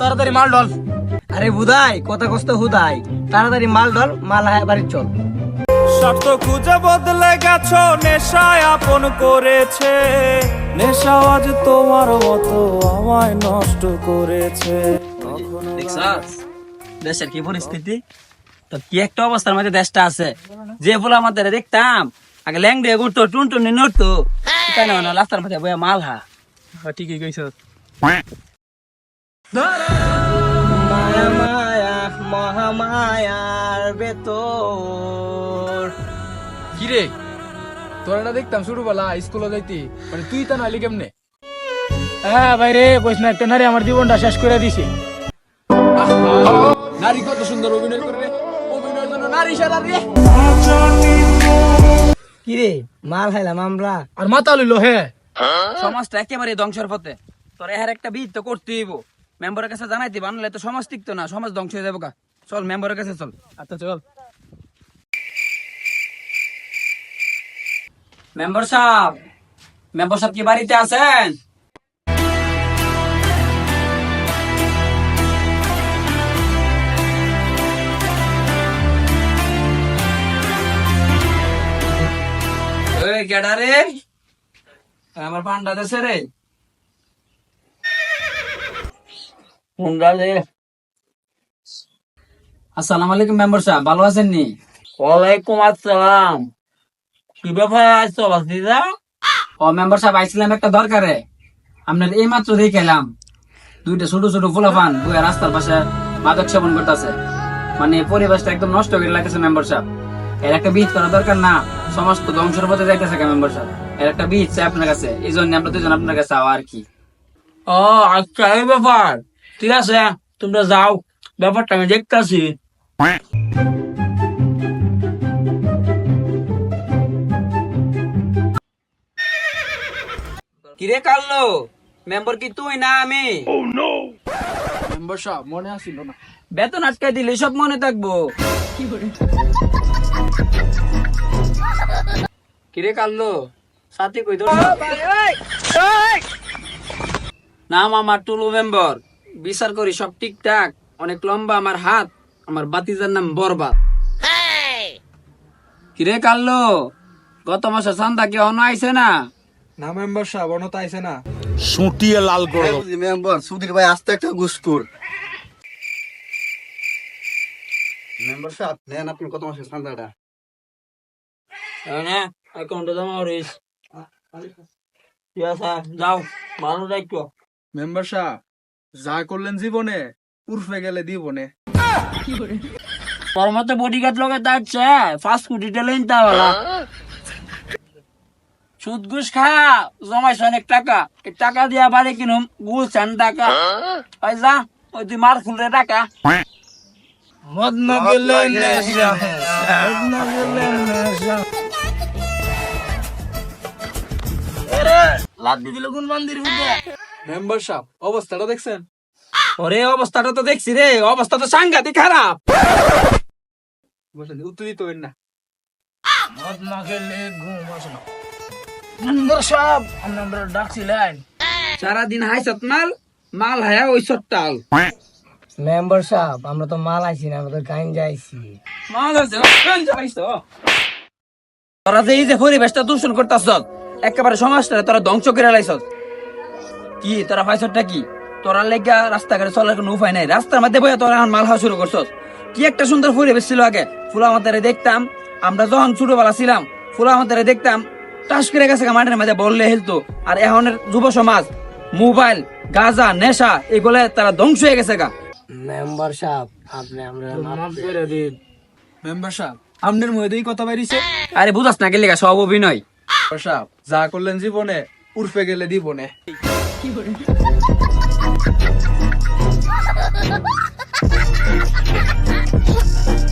তাড়াতাড়ি মাল ডল আরে বুদাই কথা কষ্ট হুদাই। তাড়াতাড়ি মাল ডল মাল হায় বাড়ি চল। স্বার্থ খুঁজে বদলে গেছো নেশায় আপন করেছে। নেশা আজ তোমার মতো আমায় নষ্ট করেছে। দেশের কি পরিস্থিতি? তো কি একটা অবস্থার মধ্যে দেশটা আছে? যে ফুল আমাদের দেখতাম আগে ল্যাং দিয়ে ঘুরতো টুন টুন নড়তো তাই না রাস্তার মধ্যে বইয়া মাল হা? ঠিকই কইছ। মায়া মায়া মহামায়ার বেতর কিরে? তোরা না দেখতাম ছোটবেলা স্কুলে যাইতি? মানে তুই তা নাইলি কেমনে? হ্যাঁ ভাই রে কইস না একটা নারী আমার জীবনটা শেষ করে দিছে। নারী কত সুন্দর অভিনয় করে অভিনয়ের জন্য নারী সারা রে। কি রে মাল খাইলাম আমরা। আর মাথা লইলো হ্যাঁ। সমাজটা একেবারে ধ্বংসের পথে। তোর এর একটা বিদ তো করতেই হইব। মেম্বারের কাছে জানাই দিবা নাহলে তো সমাজ টিকতো না, সমাজ ধ্বংস হয়ে যাব চল, মেম্বারের কাছে চল। আচ্ছা চল। মেম্বার সাহেব মেম্বার সাহেব কি বাড়িতে আছেন? আমার পান্ডা দেশে রে। হুন্ডা রে আসসালামু আলাইকুম মেম্বার সাহেব ভালো আছেন নি? ওয়ালাইকুম আসসালাম। কি ব্যাপার আসছো বাসিদা ও মেম্বার সাহেব আইছিলাম একটা দরকারে। আপনার এই মাত্র দেখে এলাম দুইটা ছোট ছোট ফুলাফান বইয়া রাস্তার পাশে মাদক সেবন করতেছে। মানে পরিবেশটা একদম নষ্ট করে লাগতেছে মেম্বার সাহেব। এর একটা বীজ করা দরকার না সমস্ত ধ্বংসের পথে যাইতেছে মেম্বার সাহেব? এর একটা বীজ চাই আপনার কাছে এই জন্য আমরা দুজন আপনার কাছে আর কি। ও আচ্ছা এই ব্যাপার। ঠিক আছে তোমরা যাও ব্যাপারটা আমি দেখতেছি। কিরে কাল্লো মেম্বার কি তুই না আমি? মেম্বার সাহেব মনে আসিল না। বেতন আটকাই দিলে সব মনে থাকব। কিরে কাল্লো সাথে কই তোর? নাম আমার টুলু মেম্বার। বিচার করি সব ঠিকঠাক অনেক লম্বা আমার হাত আমার বাতিজার নাম বরবাদ। কিরে কাল্লো গত মাসে চান্দা কি অন আইছে না? না মেম্বার সাহেব অনত আইছে না। সুটিয়ে লাল করে। মেম্বার সুধীর ভাই আস্তে একটা গুসকুর মেম্বার সাহেব নেন আপনি কত মাসের চান্দাটা। এনে অ্যাকাউন্টে জমা করিস। যাও ভালো দেখো মেম্বার সাহেব যা করলেন জীবনে উর্ফে গেলে দিবনে। তোর মতো বডিগার্ড লগে থাকছে ফাস্ট ফুড রিটেল তাওয়ালা সুদ ঘুষ খা জমাইছ অনেক টাকা। এই টাকা দিয়া বাড়ি কিনুম ঘুষ আন টাকা। ওই যা ওই তুই মার খুলরে টাকা মদ না গেলে নেশা। মদ না গেলে নেশা। লাদ দি দিল কোন মন্দির ভিতরে মেম্বার সাহেব অবস্থাটা দেখছেন? ওরে অবস্থাটা তো দেখছি রে অবস্থা তো সাংঘাতিক খারাপ। বসেন উত্তরিত হইন না। মদ না খেলে ঘুম আসে না। মন্দির সাহেব আমরা ডাকছিলেন। সারাদিন হাইছত মাল মাল হায়া ওই মেম্বার সাহেব আমরা তো মাল আইছি না যাইছি। মাল আছে কেন যাইছ তোরা যে এই যে পরিবেশটা দূষণ করতাছ একেবারে সমাজটা তোরা ধ্বংস করে লাইছ কি তোরা পাইছটা কি? তোরা লেগা রাস্তাঘাটে চলার কোনো উপায় নাই। রাস্তার মধ্যে বইয়া তোরা এখন মাল খাওয়া শুরু করছস। কি একটা সুন্দর পরিবেশ ছিল আগে। ফুলা আমাদের দেখতাম। আমরা যখন ছোটবেলা ছিলাম ফুলা আমাদের দেখতাম। টাস করে গেছে মাঠের মধ্যে বললে হেলতো আর এখনের যুব সমাজ মোবাইল গাঁজা নেশা এগুলো তারা ধ্বংস হয়ে গেছে গা। মেম্বার সাহেব আপনি আমরা মাফ করে দিন। মেম্বার সাহেব আপনার মধ্যেই কথা বাইরিছে আরে বুঝাস না গেলে সব অভিনয়। সাহেব যা করলেন জীবনে উর্ফে গেলে দিবনে। 有人。